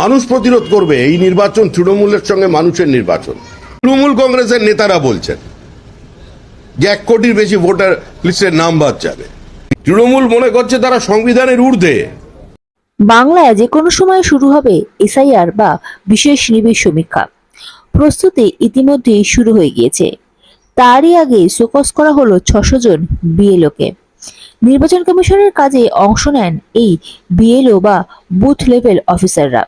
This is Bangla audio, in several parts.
মানুষ প্রতিরোধ করবে, এই নির্বাচন তৃণমূলের সঙ্গে মানুষের নির্বাচন। তৃণমূল কংগ্রেসের নেতারা বলছেন যে এক কোটির বেশি ভোটার লিস্টের নাম বাদ যাবে। তৃণমূল মনে করছে তারা সংবিধানের ঊর্ধ্বে। বাংলায় যে কোনো সময় শুরু হবে এসআইআর বা বিশেষ নিবিড় সমীক্ষা। প্রস্তুতি ইতিমধ্যেই শুরু হয়ে গিয়েছে। তারই আগে সোকস করা হলো ছশো জন বিএলওকে। নির্বাচন কমিশনের কাজে অংশ নেন এই বিএলও বা বুথ লেভেল অফিসাররা।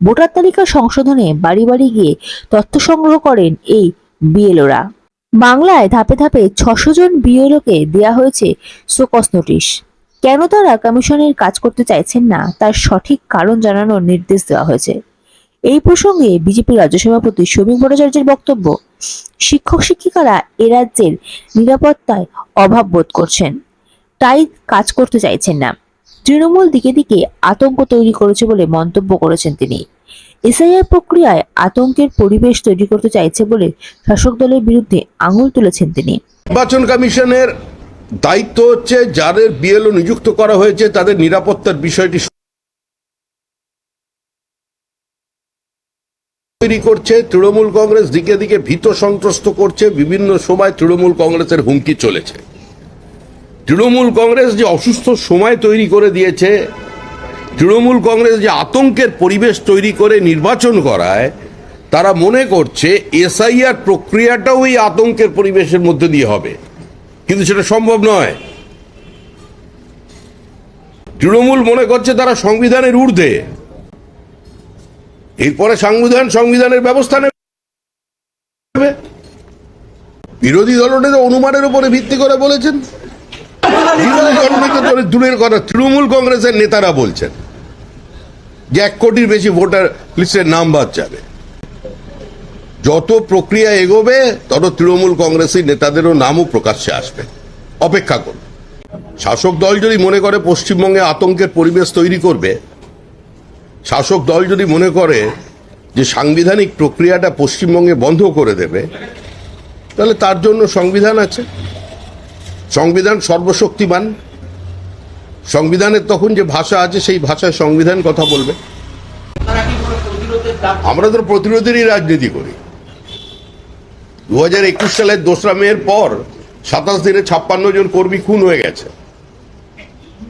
ভোটার তালিকা সংশোধনে বাড়ি বাড়ি গিয়ে তথ্য সংগ্রহ করেন এই বিএলওরা। বাংলায় ধাপে ধাপে ছশো জন বিএলওকে দেওয়া হয়েছে শোকস নোটিশ। কেন তারা কমিশনের কাজ করতে চাইছেন না, তার সঠিক কারণ জানানোর নির্দেশ দেওয়া হয়েছে। এই প্রসঙ্গে বিজেপি রাজ্য সভাপতি শ্রমিক ভট্টাচার্যের বক্তব্য, শিক্ষক শিক্ষিকারা এ রাজ্যের নিরাপত্তায় অভাব বোধ করছেন, তাই কাজ করতে চাইছেন না। তৃণমূল দিকে দিকে আতঙ্ক তৈরি করেছে বলে মন্তব্য করেছেন তিনি। এসআইআর প্রক্রিয়ায় আতঙ্কের পরিবেশ তৈরি করতে চাইছে বলে শাসক দলের বিরুদ্ধে আঙুল তুলেছেন তিনি। নির্বাচন কমিশনের দায়িত্ব হচ্ছে যাদের বিএলও নিযুক্ত করা হয়েছে, তাদের নিরাপত্তার বিষয়টি তৈরি করছে। তৃণমূল কংগ্রেস দিকে দিকে ভীত সন্ত্রস্ত করছে। বিভিন্ন সময় তৃণমূল কংগ্রেসের হুমকি চলেছে। তৃণমূল কংগ্রেস যে অসুস্থ সময় তৈরি করে দিয়েছে, তৃণমূল কংগ্রেস যে আতঙ্কের পরিবেশ তৈরি করে নির্বাচন করায়, তারা মনে করছে এসআইআর প্রক্রিয়াটাও এই আতঙ্কের পরিবেশের মধ্যে দিয়ে হবে। কিন্তু সেটা সম্ভব নয়। তৃণমূল মনে করছে তারা সংবিধানের ঊর্ধ্বে। এরপরে সংবিধান, সংবিধানের ব্যবস্থা নেবে। বিরোধী দলনেতা অনুমানের উপরে ভিত্তি করে বলেছেন। দূরের কথা, তৃণমূল কংগ্রেসের নেতারা বলছেন যে এক কোটির বেশি ভোটার লিস্টের নাম বাদ যাবে। যত প্রক্রিয়া এগোবে, তত তৃণমূল কংগ্রেসের নেতাদেরও নামও প্রকাশ্যে আসবে। অপেক্ষা করুন। শাসক দল যদি মনে করে পশ্চিমবঙ্গে আতঙ্কের পরিবেশ তৈরি করবে, শাসক দল যদি মনে করে যে সাংবিধানিক প্রক্রিয়াটা পশ্চিমবঙ্গে বন্ধ করে দেবে, তাহলে তার জন্য সংবিধান আছে। সংবিধান সর্বশক্তিমান। সংবিধানের তখন যে ভাষা আছে, সেই ভাষায় সংবিধান কথা বলবে। আমরা তো প্রতিরোধেরই রাজনীতি করি। দু হাজার একুশ সালের দোসরা মেয়ের পর সাতাশ দিনে ছাপ্পান্ন জন কর্মী খুন হয়ে গেছে।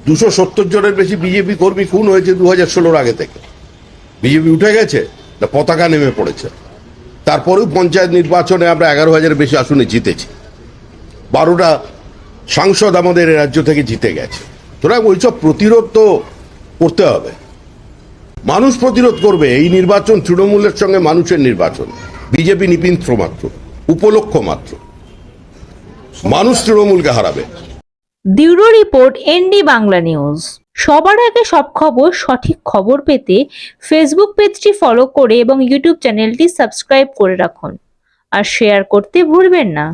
দুশো সত্তর জনের বেশি বিজেপি কর্মী খুন হয়েছে দু হাজার ষোলোর আগে থেকে। বিজেপি উঠে গেছে না পতাকা নেমে পড়েছে। তারপরেও পঞ্চায়েত নির্বাচনে আমরা এগারো হাজারের বেশি আসনে জিতেছি। বারোটা সাংসদ আমাদের রাজ্য থেকে জিতে গেছে। সুতরাং ওইসব প্রতিরোধ তো করতে হবে। মানুষ প্রতিরোধ করবে, এই নির্বাচন তৃণমূলের সঙ্গে মানুষের নির্বাচন। বিজেপি নিপিন্ত্র মাত্র উপলক্ষ মাত্র। মানুষ তৃণমূলকে হারাবে। Bureau report ND Bangla news. সবার আগে সব খবর, সঠিক খবর পেতে ফেসবুক পেজটি ফলো করে এবং ইউটিউব চ্যানেলটি সাবস্ক্রাইব করে রাখুন। আর শেয়ার করতে ভুলবেন না।